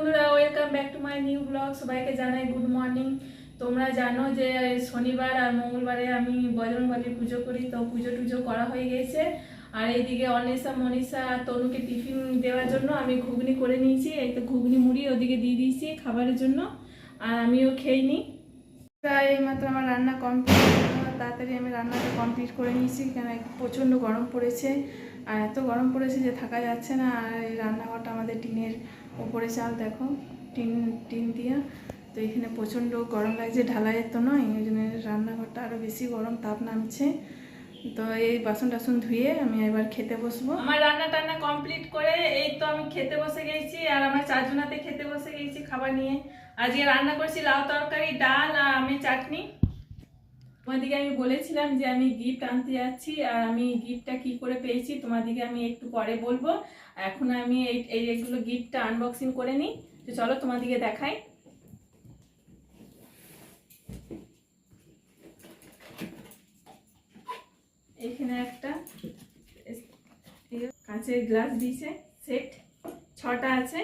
বন্ধুরা welcome back to my new blog সবাইকে জানাই গুড মর্নিং তোমরা জানো যে শনিবার আর মঙ্গলবারে আমি বজরংবলী পুজো করি, তো পুজো টুজো করা হয়ে গেছে। আর এইদিকে অনিশা মনীষা তনুকে টিফিন দেওয়ার জন্য আমি ঘুগনি করে নিয়েছি। এই তো ঘুগনি মুড়ি ওদিকে দিয়ে দিয়েছি খাবারের জন্য, আর আমিও খেয়ে নিই। প্রায় এইমাত্র আমার রান্না কমপ্লিট তাড়াতাড়ি আমি রান্নাটা কমপ্লিট করে নিয়েছি, কেন প্রচণ্ড গরম পড়েছে। আর এত গরম পড়েছে যে থাকা যাচ্ছে না। আর এই রান্নাঘরটা আমাদের টিনের ওপরে চাল দেখো, টিন টিন দিয়া। তো এখানে প্রচণ্ড গরম লাগছে ঢালাইয়ের তো নয় ওই জন্য রান্নাঘরটা আরও বেশি গরম তাপ নামছে। তো এই বাসন টাসন ধুয়ে আমি এবার খেতে বসবো। আমার রান্না টান্না কমপ্লিট করে এই তো আমি খেতে বসে গেছি, আর আমার চারজনাতে খেতে বসে গেছি খাবার নিয়ে। আজকে রান্না করছি লাউ তরকারি, ডাল আর আমি চাটনি। তোমাদেরকে আমি বলেছিলাম যে আমি গিফট আনতে যাচ্ছি, আর আমি গিফটটা কি করে পেয়েছি তোমাদেরকে আমি একটু পরে বলব। এখন আমি এই এইগুলো গিফটটা আনবক্সিং করে নিই। তো চলো তোমাদেরকে দেখাই। এখানে একটা কাঁচের গ্লাস দিয়েছে সেট, ছটা আছে।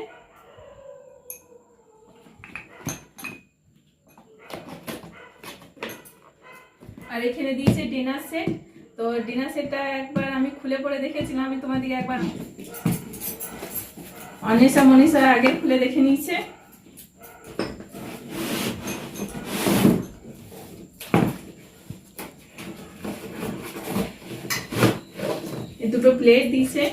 আর এখানে দিয়েছে ডিনার সেট তো ডিনার সেটটা একবার আমি খুলে পরে দেখেছিলাম, আমি তোমাদেরকে একবার অনিশা মনীষা আগে খুলে দেখে এই দুটো প্লেট দিয়েছে।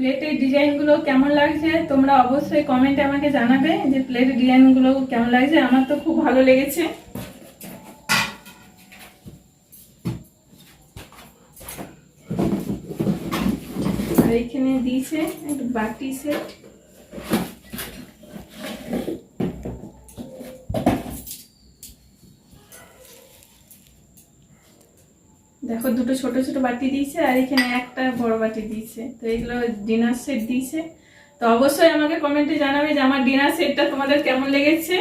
প্লেটের ডিজাইনগুলো কেমন লাগছে, তোমরা অবশ্যই কমেন্টে আমাকে জানাবে যে প্লেটের ডিজাইনগুলো কেমন লাগছে, আমার তো খুব ভালো লেগেছে। আর এখানে দিয়েছে, একটু বাটি সেট দেখো, দুটো ছোট ছোট বাটি দিয়েছে আর এখানে একটা বড় বাটি দিয়েছে। তো এগুলো ডিনার সেট দিয়েছে। তো অবশ্যই আমাকে কমেন্টে জানাবে যে আমার ডিনার সেটটা তোমাদের কেমন লেগেছে।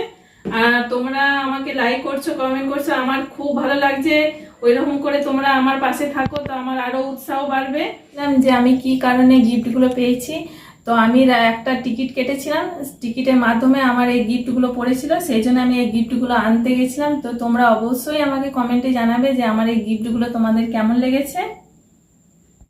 আর তোমরা আমাকে লাইক করছ কমেন্ট করছ, আমার খুব ভালো লাগছে। ওইরকম করে তোমরা আমার পাশে থাকো, তো আমার আরও উৎসাহ বাড়বে। যে আমি কি কারণে গিফটগুলো পেয়েছি। তো আমি একটা টিকিট কেটেছিলাম। টিকিটের মাধ্যমে আমার এই গিফটগুলো পড়েছিল, সেই জন্য আমি এই গিফটগুলো আনতে গেছিলাম। তো তোমরা অবশ্যই আমাকে কমেন্টে জানাবে যে আমার এই গিফটগুলো তোমাদের কেমন লেগেছে।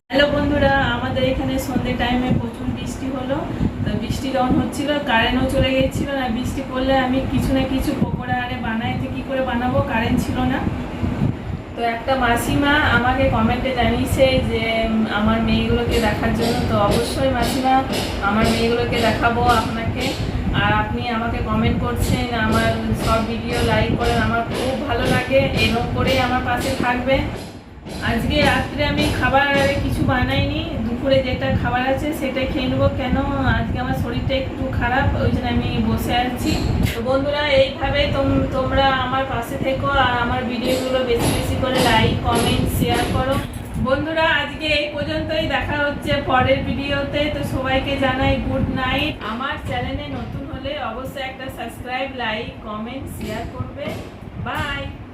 হ্যালো বন্ধুরা, আমাদের এখানে সন্ধ্যে টাইমে প্রচুর বৃষ্টি হলো। তো বৃষ্টি যখন হচ্ছিল কারেন্টও চলে গেছিল না বৃষ্টি পড়লে আমি কিছু না কিছু পকোড়া আরে বানাই তো কী করে বানাবো? কারেন্ট ছিল না। তো একটা মাসিমা আমাকে কমেন্টে জানিয়েছে যে আমার মেয়েগুলোকে দেখার জন্য। তো অবশ্যই মাসিমা, আমার মেয়েগুলোকে দেখাবো আপনাকে। আর আপনি আমাকে কমেন্ট করছেন, আমার সব ভিডিও লাইক করেন, আমার খুব ভালো লাগে। এরকম করেই আমার পাশে থাকবে আজকে রাত্রে আমি খাবার কিছু বানাইনি, দুপুরে যেটা খাবার আছে সেটা খেয়ে নেব। কেন? আজকে আমার শরীরটা একটু খারাপ, ওই জন্য আমি বসে আছি। তো বন্ধুরা, এইভাবে তোম- তোমরা আমার পাশে থেকো আর আমার ভিডিওগুলো বেশি বেশি করে লাইক কমেন্ট শেয়ার করো। বন্ধুরা, আজকে এই পর্যন্তই। দেখা হচ্ছে পরের ভিডিওতে। তো সবাইকে জানাই গুড নাইট আমার চ্যানেলে নতুন হলে অবশ্যই একটা সাবস্ক্রাইব লাইক কমেন্ট শেয়ার করবে। বাই